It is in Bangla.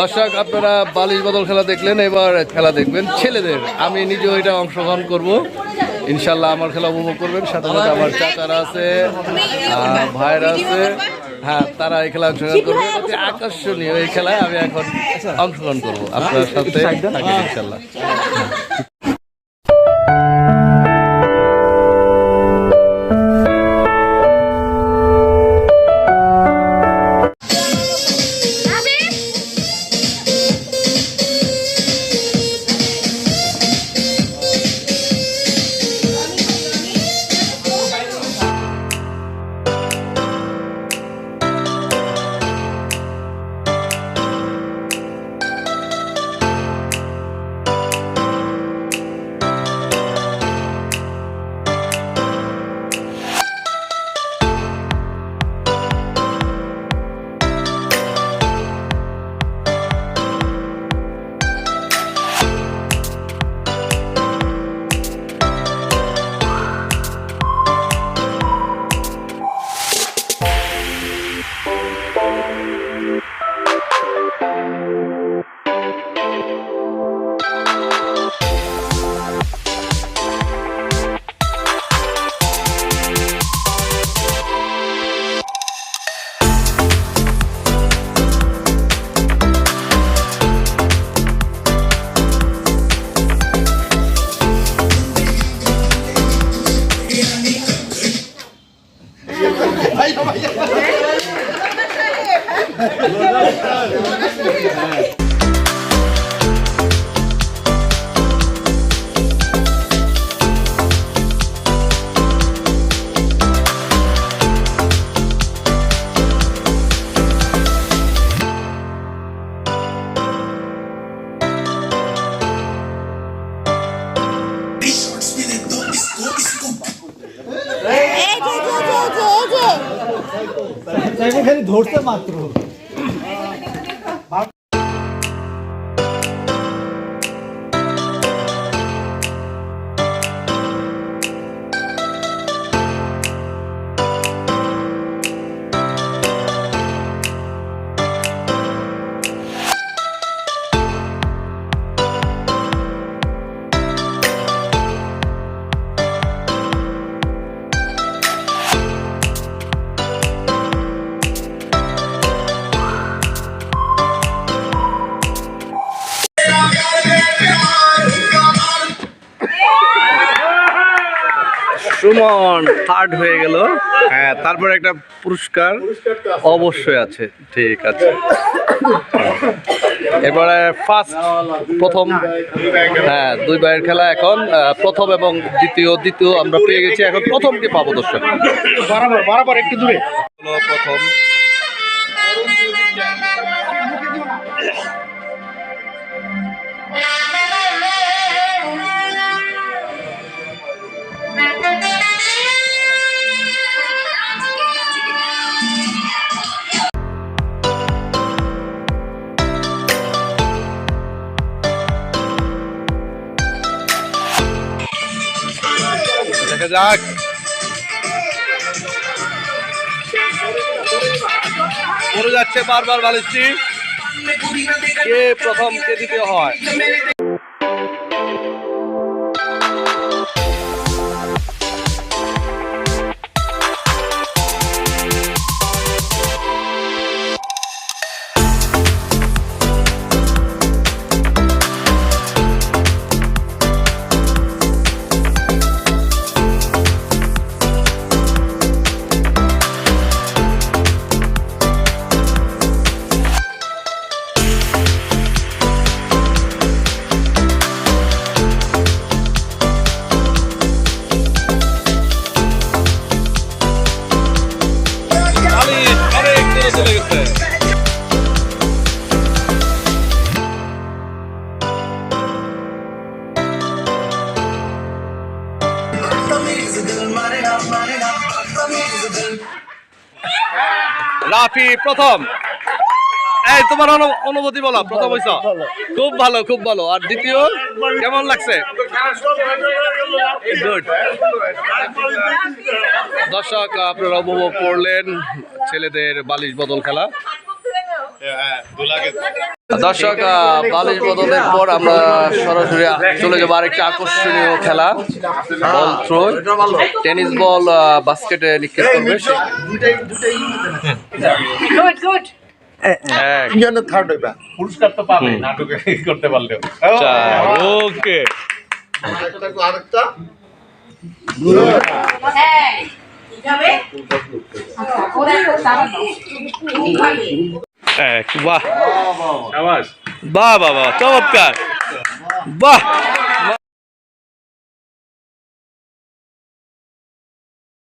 দর্শক, আপনারা বালিশ বদল খেলা দেখলেন, এবার খেলা দেখবেন ছেলেদের। আমি নিজেও এটা অংশগ্রহণ করব। ইনশাল্লাহ আমার খেলা উপভোগ করবেন। সাথে সাথে আমার চাচারা আছে ভাইরা আছে। হ্যাঁ তারা এই খেলা অংশগ্রহণ করবে। অতি আকর্ষণীয় এই খেলায় আমি এখন অংশগ্রহণ করব আপনার সাথে। ইনশাল্লাহ। 자기 팬 돌쇠 맛으로. সুমন থার্ড হয়ে গেল। হ্যাঁ তারপর একটা পুরস্কার অবশ্যই আছে। ঠিক আছে। এবারে ফার্স্ট প্রথম হ্যাঁ দুই ভাইয়ের খেলা এখন প্রথম এবং দ্বিতীয় দ্বিতীয় আমরা পেয়ে গেছি। এখন প্রথমকে পাবো দর্শক? বরাবর বরাবর একটু দূরে। প্রথম। দেখা যাক পড়ে যাচ্ছে বারবার বালিশটি। কে প্রথম কে দিতে হয়? চলে গেছে রাফি প্রথম। এই তোমার অনুভূতি বলো প্রথম হইছ? খুব ভালো খুব ভালো। আর দ্বিতীয় কেমন লাগছে? দর্শক আপনারা উপভোগ করলেন ছেলেদের বালিশ বদল খেলা। দর্শক বালিশ বদলের পর আমরা সরাসরি চলে যাব আরেকটা আকর্ষণীয় খেলা। বল থ্রো টেনিস বল বাস্কেটে নিক্ষেপ করবে তিনজনের থার্ড হইবা। পুরস্কার তো পাবে নাটকে করতে পারলেও। আচ্ছা, ওকে। আরেকটা বাহ বাহ বাহ চমৎকার। বাহ।